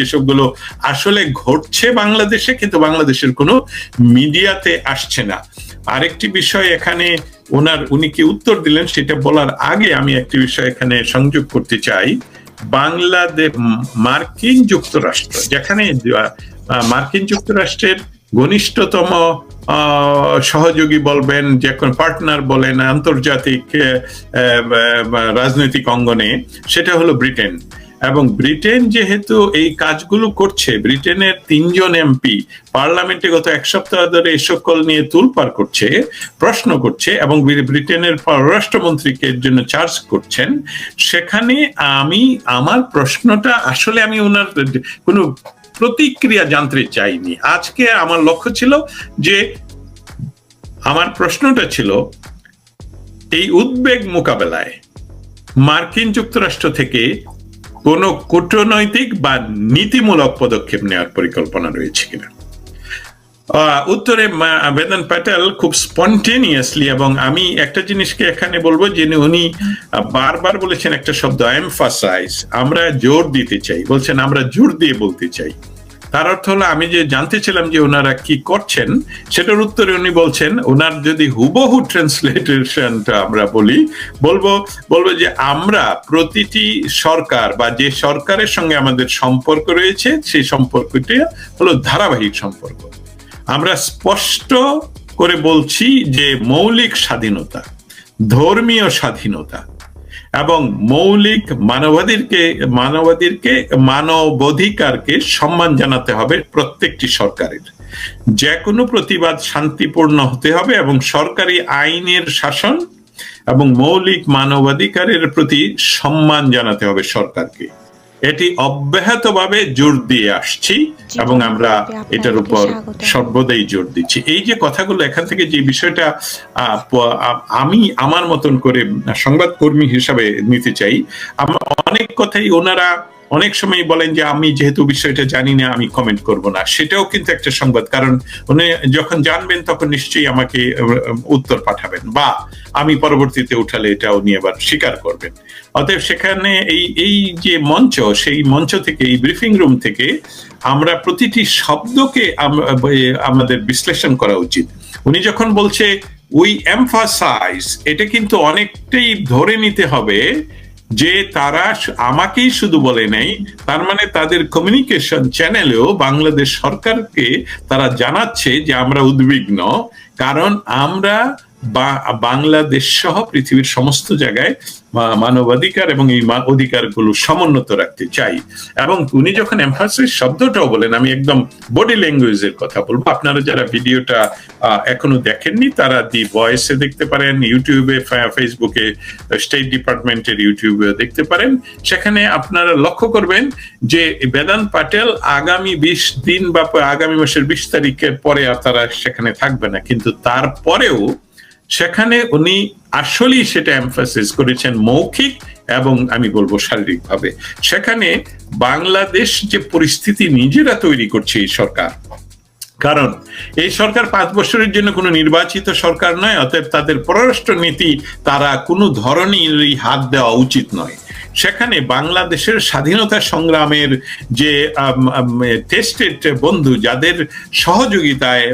যেসবগুলো আসলে ঘটছে বাংলাদেশে, কিন্তু বাংলাদেশের কোনো মিডিয়াতে আসছে না। আরেকটি বিষয় এখানে ওনার, উনি কি উত্তর দিলেন সেটা বলার আগে আমি একটি বিষয় এখানে সংযোগ করতে চাই। বাংলাদেশ মার্কিন যুক্তরাষ্ট্র, যেখানে মার্কিন যুক্তরাষ্ট্রের ঘনিষ্ঠতম সহযোগী বলবেন, যে কোনো পার্টনার বলেন আন্তর্জাতিক রাজনৈতিক অঙ্গনে, সেটা হলো ব্রিটেন। এবং ব্রিটেন যেহেতু এই কাজগুলো করছে, ব্রিটেনের তিনজন এমপি পার্লামেন্টে গত এক সপ্তাহ ধরে এই সকল নিয়ে তুলপার করছে, প্রশ্ন করছে এবং ব্রিটেনের পররাষ্ট্রমন্ত্রীকে এর জন্য চার্জ করছেন। সেখানে আমি, আমার প্রশ্নটা আসলে আমি ওনার কোনো প্রতিক্রিয়া জানতে চাইনি। আজকে আমার লক্ষ্য ছিল যে আমার প্রশ্নটা ছিল, এই উদ্বেগ মোকাবেলায় মার্কিন যুক্তরাষ্ট্র থেকে কোনো কূটনৈতিক বা নীতিমূলক পদক্ষেপ নেওয়ার পরিকল্পনা রয়েছে কিনা? উত্তরে বেদন প্যাটেল খুব স্পন্টেনিয়াসলি এবং আমি একটা জিনিসকে এখানে বলব যে উনি বারবার বলেছেন একটা শব্দ আমরা জোর দিতে চাই। বলছেন, আমরা জোর দিয়ে বলতে চাই। তার অর্থ হলো, আমি যে জানতে ছিলাম যে ওনারা কি করছেন, সেটার উত্তরে উনি বলছেন, ওনার যদি হুবহু ট্রান্সলেটেশনটা আমরা বলি, বলব বলব যে আমরা প্রতিটি সরকার বা যে সরকারের সঙ্গে আমাদের সম্পর্ক রয়েছে, সেই সম্পর্কটি হলো ধারাবাহিক সম্পর্ক। আমরা স্পষ্ট করে বলছি যে মৌলিক স্বাধীনতা, ধর্মীয় স্বাধীনতা এবং মৌলিক মানবাধিরকে মানবাধিরকে মানবাধিকারকে সম্মান জানাতে হবে প্রত্যেকটি সরকারের। যে কোনো প্রতিবাদ শান্তিপূর্ণ হতে হবে এবং সরকারি আইনের শাসন এবং মৌলিক মানবাধিকারের প্রতি সম্মান জানাতে হবে সরকারকে। এটি অব্যাহতভাবে জোর দিয়ে আসছি এবং আমরা এটার উপর সর্বদাই জোর দিচ্ছি। এই যে কথাগুলো এখান থেকে যে বিষয়টা আহ, আমি আমার মতন করে সংবাদকর্মী হিসাবে নিতে চাই আমরা অনেক কথাই ওনারা অনেক সময় বলেন যে, আমি যেহেতু বিষয়টা জানি না, আমি কমেন্ট করব না। সেটাও কিন্তু একটা সংবাদ। কারণ উনি যখন জানবেন, তখন নিশ্চয়ই আমাকে উত্তর পাঠাবেন বা আমি পরবর্তীতে উঠালে এটা উনি আবার স্বীকার করবেন। অতএব সেখানে এই এই যে মঞ্চ, সেই মঞ্চ থেকে, এই ব্রিফিং রুম থেকে আমরা প্রতিটি শব্দকে আমাদের বিশ্লেষণ করা উচিত। উনি যখন বলছে উই এমফাসাইজ এটা কিন্তু অনেকটাই ধরে নিতে হবে যে তারা আমাকেই শুধু বলে নেই, তার মানে তাদের কমিউনিকেশন চ্যানেলেও বাংলাদেশ সরকারকে তারা জানাচ্ছে যে আমরা উদ্বিগ্ন। কারণ আমরা বাংলাদেশ সহ পৃথিবীর সমস্ত জায়গায় মানবাধিকার এবং এই অধিকারগুলো সমুন্নত রাখতে চাই। এবং উনি যখন এমফাসিস শব্দটাও বলেন, আমি একদম বডি ল্যাঙ্গুয়েজের কথা বলব। আপনারা যারা ভিডিওটা এখনও দেখেননি, তারা দি ভয়েসে দেখতে পারেন ইউটিউবে ফেসবুকে স্টেট ডিপার্টমেন্টের ইউটিউবে দেখতে পারেন। সেখানে আপনারা লক্ষ্য করবেন যে বেদান্ত পাটেল আগামী বিশ দিন বা আগামী মাসের বিশ তারিখের পরে তারা সেখানে থাকবে না। কিন্তু তারপরেও সেখানে উনি আসলেই সেটা এমফাসিস করেছেন মৌখিক এবং আমি বলব শারীরিকভাবে। সেখানে বাংলাদেশ যে পরিস্থিতি নিজেরা তৈরি করছে এই সরকার। কারণ এই সরকার পাঁচ বছরের জন্য কোনো নির্বাচিত সরকার নয়, অতএব তাদের পররাষ্ট্র নীতি তারা কোনো ধরনেরই হাত দেওয়া উচিত নয়। সেখানে বাংলাদেশের স্বাধীনতা সংগ্রামের যে টেস্টেড বন্ধু যাদের সহযোগিতায়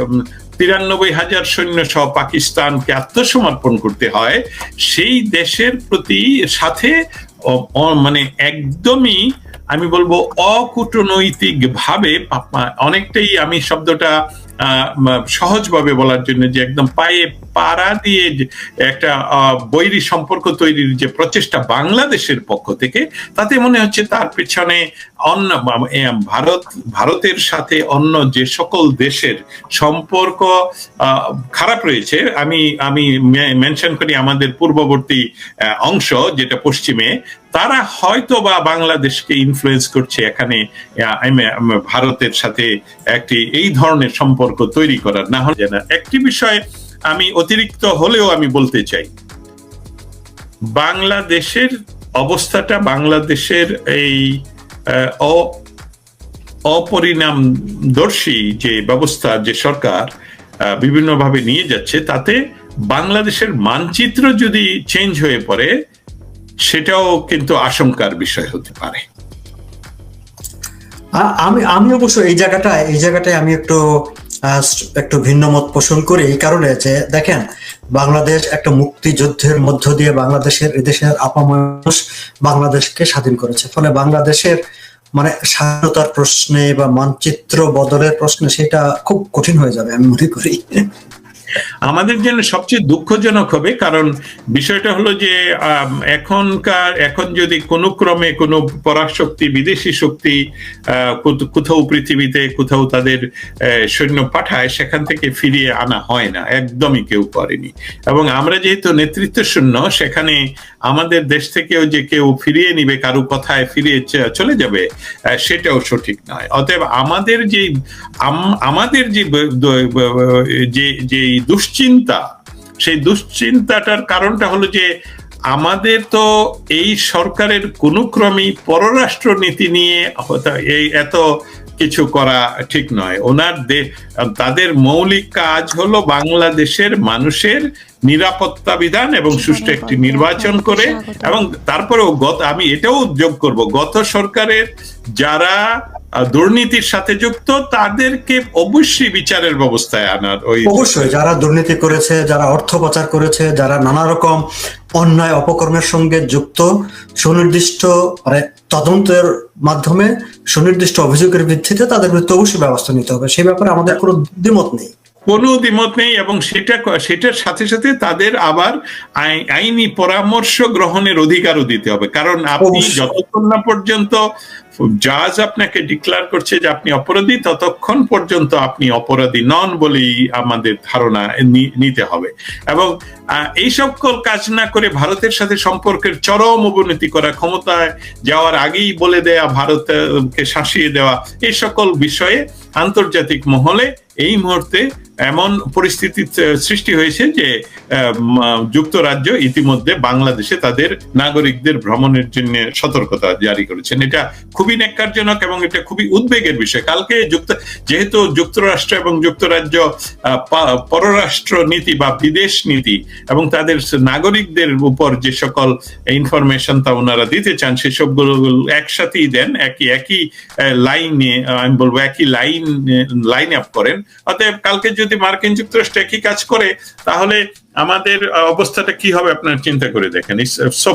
তিরানব্বই হাজার সৈন্য সহ পাকিস্তানকে আত্মসমর্পণ করতে হয়, সেই দেশের প্রতি সাথে মানে একদমই আমি বলব অকূটনৈতিক ভাবে অনেকটাই আমি শব্দটা সহজভাবে বলার জন্য যে একদম পায়ে পাড়া দিয়ে একটা বৈরী সম্পর্ক তৈরির যে প্রচেষ্টা বাংলাদেশের পক্ষ থেকে, তাতে মনে হচ্ছে তার পেছনে অন্য ভারত, ভারতের সাথে অন্য যে সকল দেশের সম্পর্ক খারাপ রয়েছে। আমি আমি মেনশন করি আমাদের পূর্ববর্তী অংশ, যেটা পশ্চিমে তারা হয়তো বা বাংলাদেশকে ইনফ্লুয়েন্স করছে। এখানে ভারতের সাথে একটি, এই ধরনের সম্পর্ক তৈরি করার। না হলে না। একটি বিষয় আমি অতিরিক্ত হলেও আমি বলতে চাই। বাংলাদেশের অবস্থাটা, বাংলাদেশের এই অপরিণামদর্শী যে ব্যবস্থা, যে সরকার বিভিন্নভাবে নিয়ে যাচ্ছে, তাতে বাংলাদেশের মানচিত্র যদি চেঞ্জ হয়ে পড়ে সেটাও কিন্তু আশঙ্কার বিষয় হতে পারে। আমি আমি অবশ্য এই জায়গাটায় এই জায়গাটায় আমি একটু একটু ভিন্ন মত পোষণ করি এই কারণে যে, দেখেন, বাংলাদেশ একটা মুক্তিযুদ্ধের মধ্য দিয়ে বাংলাদেশের এদেশের আপামশ বাংলাদেশকে স্বাধীন করেছে। ফলে বাংলাদেশের মানে স্বাধীনতার প্রশ্নে বা মানচিত্র বদলের প্রশ্নে সেটা খুব কঠিন হয়ে যাবে আমি মনে করি। আমাদের জন্য সবচেয়ে দুঃখজনক হবে, কারণ বিষয়টা হলো যে এখনকার, এখন যদি কোনো ক্রমে কোনো পরাশক্তি, বিদেশি শক্তি কোথাও পৃথিবীতে কোথাও তাদের সৈন্য পাঠায়, সেখান থেকে ফিরিয়ে আনা হয় না, একদমই কেউ করেনি। এবং আমরা যেহেতু নেতৃত্ব শূন্য সেখানে আমাদের দেশ থেকেও যে কেউ ফিরিয়ে নিবে, কারও কথায় ফিরিয়ে চলে যাবে সেটাও সঠিক নয়। অতএব আমাদের যে, আম- আমাদের যে যে যে দুশ্চিন্তা। সেই দুশ্চিন্তাটার কারণটা হলো যে আমাদের তো এই সরকারের কোনো ক্রমেই পররাষ্ট্র নীতি নিয়ে এই এত কিছু করা ঠিক নয়। ওনার দে- তাদের মৌলিক কাজ হলো বাংলাদেশের মানুষের নিরাপত্তা বিধান এবং সুষ্ঠু একটি নির্বাচন করে এবং তারপরেও গত আমি এটাও যোগ করব গত সরকারের যারা দুর্নীতির সাথে যুক্ত তাদেরকে অবশ্যই বিচারের ব্যবস্থায় আনার ওই অবশ্যই যারা দুর্নীতি করেছে যারা অর্থ পাচার করেছে যারা নানা রকম অন্যায় অপকর্মের সঙ্গে যুক্ত সুনির্দিষ্ট মানে তদন্তের মাধ্যমে সুনির্দিষ্ট অভিযোগের ভিত্তিতে তাদের বিরুদ্ধে অবশ্যই ব্যবস্থা নিতে হবে। সেই ব্যাপারে আমাদের কোনো দ্বিমত নেই। কোনো দ্বিমত নেই এবং সেটা সেটার সাথে সাথে তাদের আবার আই- আইনি পরামর্শ গ্রহণের অধিকারও দিতে হবে। কারণ আপনি যতক্ষণ না পর্যন্ত জাজ আপনাকে ডিক্লেয়ার করছে যে আপনি অপরাধী, ততক্ষণ পর্যন্ত আপনি অপরাধী নন বলেই আমাদের ধারণা নিতে হবে। এবং এই সকল কাজ না করে ভারতের সাথে সম্পর্কের চরম অবনতি করা ক্ষমতায় যাওয়ার আগেই বলে দেয়া, ভারতকে শাসিয়ে দেওয়া, এই সকল বিষয়ে আন্তর্জাতিক মহলে এই মুহূর্তে এমন পরিস্থিতি সৃষ্টি হয়েছে যে যুক্তরাজ্য ইতিমধ্যে বাংলাদেশে তাদের নাগরিকদের ভ্রমণের জন্য সতর্কতা জারি করেছেন। এটা খুবই ন্যাক্কারজনক এবং এটা খুবই উদ্বেগের বিষয়। কালকে যুক্ত যেহেতু যুক্তরাষ্ট্র এবং যুক্তরাজ্য পররাষ্ট্র নীতি বা বিদেশ নীতি এবং তাদের নাগরিকদের উপর যে সকল ইনফরমেশন তা ওনারা দিতে চান সেসবগুলো একসাথেই দেন, একই একই লাইনে আমি বলব একই লাইন লাইন আপ করেন। অতএব কালকে যদি মার্কিন যুক্তরাষ্ট্র একই কাজ করে, তাহলে আমাদের অবস্থাটা কি হবে আপনার চিন্তা করে দেখেন।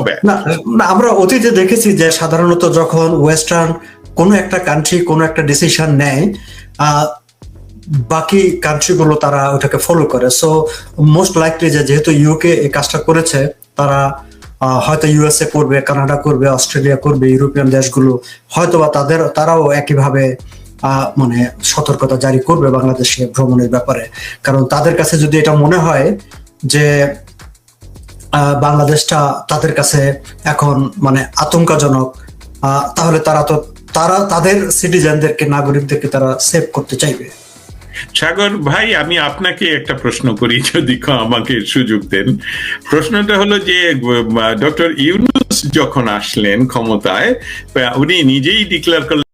ব্যাড না আমরা অতীতে দেখেছি যে সাধারণত যখন ওয়েস্টার্ন কোনো একটা কান্ট্রি কোনো একটা ডিসিশন নেয় বাকি কান্ট্রিগুলো তারা ওটাকে ফলো করে। সো মোস্ট লাইকলি যে যেহেতু ইউকে এই কাজটা করেছে, তারা হয়তো ইউএসএ করবে কানাডা করবে অস্ট্রেলিয়া করবে ইউরোপিয়ান দেশগুলো, হয়তোবা তাদের, তারাও একইভাবে মানে সতর্কতা জারি করবে বাংলাদেশে ভ্রমণের ব্যাপারে। কারণ তাদের কাছে যদি এটা মনে হয় যে বাংলাদেশটা তাদের কাছে এখন মানে আতঙ্কজনক তাহলে তারা তো, তারা তাদের সিটিজেনদেরকে নাগরিকদেরকে তারা সেভ করতে চাইবে। সাগর ভাই, আমি আপনাকে একটা প্রশ্ন করি, যদি আমাকে সুযোগ দেন। প্রশ্নটা হলো যে ডক্টর ইউনুস যখন আসলেন ক্ষমতায় উনি নিজেই ডিক্লেয়ার করলেন